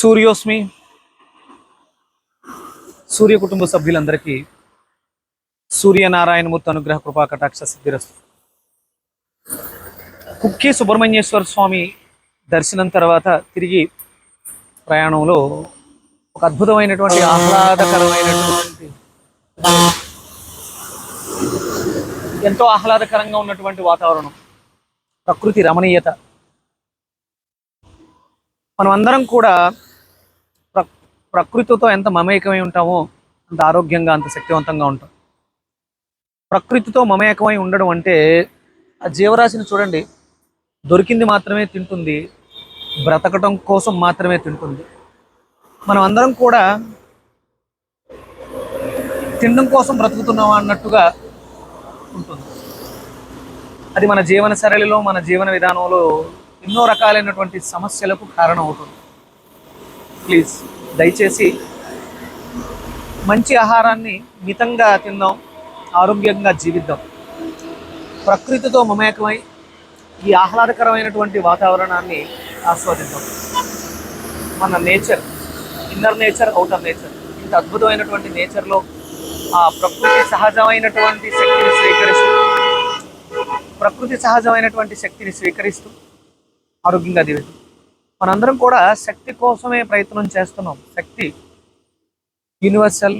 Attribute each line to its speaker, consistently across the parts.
Speaker 1: సూర్యోస్మి సూర్య కుటుంబ సభ్యులందరికీ సూర్యనారాయణమూర్తి అనుగ్రహ కృపా కటాక్ష సిద్ధిరస్తు. కుక్కే సుబ్రహ్మణ్యేశ్వర స్వామి దర్శనం తర్వాత తిరిగి ప్రయాణంలో ఒక అద్భుతమైనటువంటి ఆహ్లాదకరమైనటువంటి ఎంతో ఆహ్లాదకరంగా ఉన్నటువంటి వాతావరణం ప్రకృతి రమణీయత. మనమందరం కూడా ప్రకృతితో ఎంత మమేకమై ఉంటామో అంత ఆరోగ్యంగా అంత శక్తివంతంగా ఉంటాం. ప్రకృతితో మమేకమై ఉండడం అంటే ఆ జీవరాశిని చూడండి. దొరికింది మాత్రమే తింటుంది. బ్రతకటం కోసం మాత్రమే తింటుంది. మనం అందరం కూడా తినడం కోసం బ్రతుకుతున్నామా అన్నట్టుగా ఉంటుంది. అది మన జీవన శైలిలో మన జీవన విధానంలో ఎన్నో రకాలైనటువంటి సమస్యలకు కారణం అవుతుంది ప్లీజ్. దయచేసి మంచి ఆహారాన్ని మితంగా తిందాం ఆరోగ్యంగా జీవిద్దాం. ప్రకృతితో మమేకమై ఈ ఆహ్లాదకరమైనటువంటి వాతావరణాన్ని ఆస్వాదిద్దాం. మన nature inner nature outer nature. ఇంత అద్భుతమైనటువంటి నేచర్లో ఆ ప్రకృతి సహజమైనటువంటి శక్తిని స్వీకరిస్తూ ప్రకృతి సహజమైనటువంటి శక్తిని స్వీకరిస్తూ ఆరోగ్యంగా జీవితం మనందరం కూడా శక్తి కోసమే ప్రయత్నం చేస్తున్నాం. శక్తి యూనివర్సల్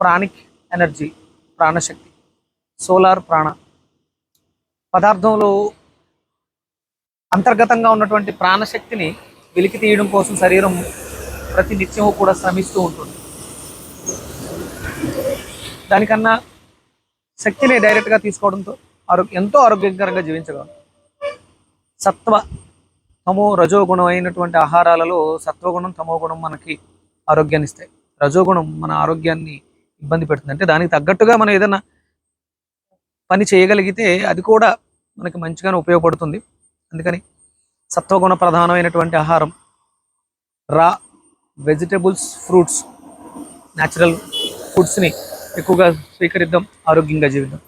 Speaker 1: ప్రాణిక్ ఎనర్జీ ప్రాణశక్తి సోలార్ ప్రాణ. పదార్థంలో అంతర్గతంగా ఉన్నటువంటి ప్రాణశక్తిని వెలికి తీయడం కోసం శరీరం ప్రతి నిత్యము కూడా శ్రమిస్తూ ఉంటుంది. దానికన్నా శక్తిని డైరెక్ట్గా తీసుకోవడంతో ఆరోగ్య ఎంతో ఆరోగ్యకరంగా జీవించగలం. సత్వ తమో రజోగుణం అయినటువంటి ఆహారాలలో సత్వగుణం తమో గుణం మనకి ఆరోగ్యాన్ని ఇస్తాయి రజోగుణం మన ఆరోగ్యాన్ని ఇబ్బంది పెడుతుంది. అంటే దానికి తగ్గట్టుగా మనం ఏదైనా పని చేయగలిగితే అది కూడా మనకి మంచిగానే ఉపయోగపడుతుంది. అందుకని సత్వగుణ ప్రధానమైనటువంటి ఆహారం రా వెజిటబుల్స్ ఫ్రూట్స్ న్యాచురల్ ఫుడ్స్ని ఎక్కువగా స్వీకరిద్దాం ఆరోగ్యంగా జీవిద్దాం.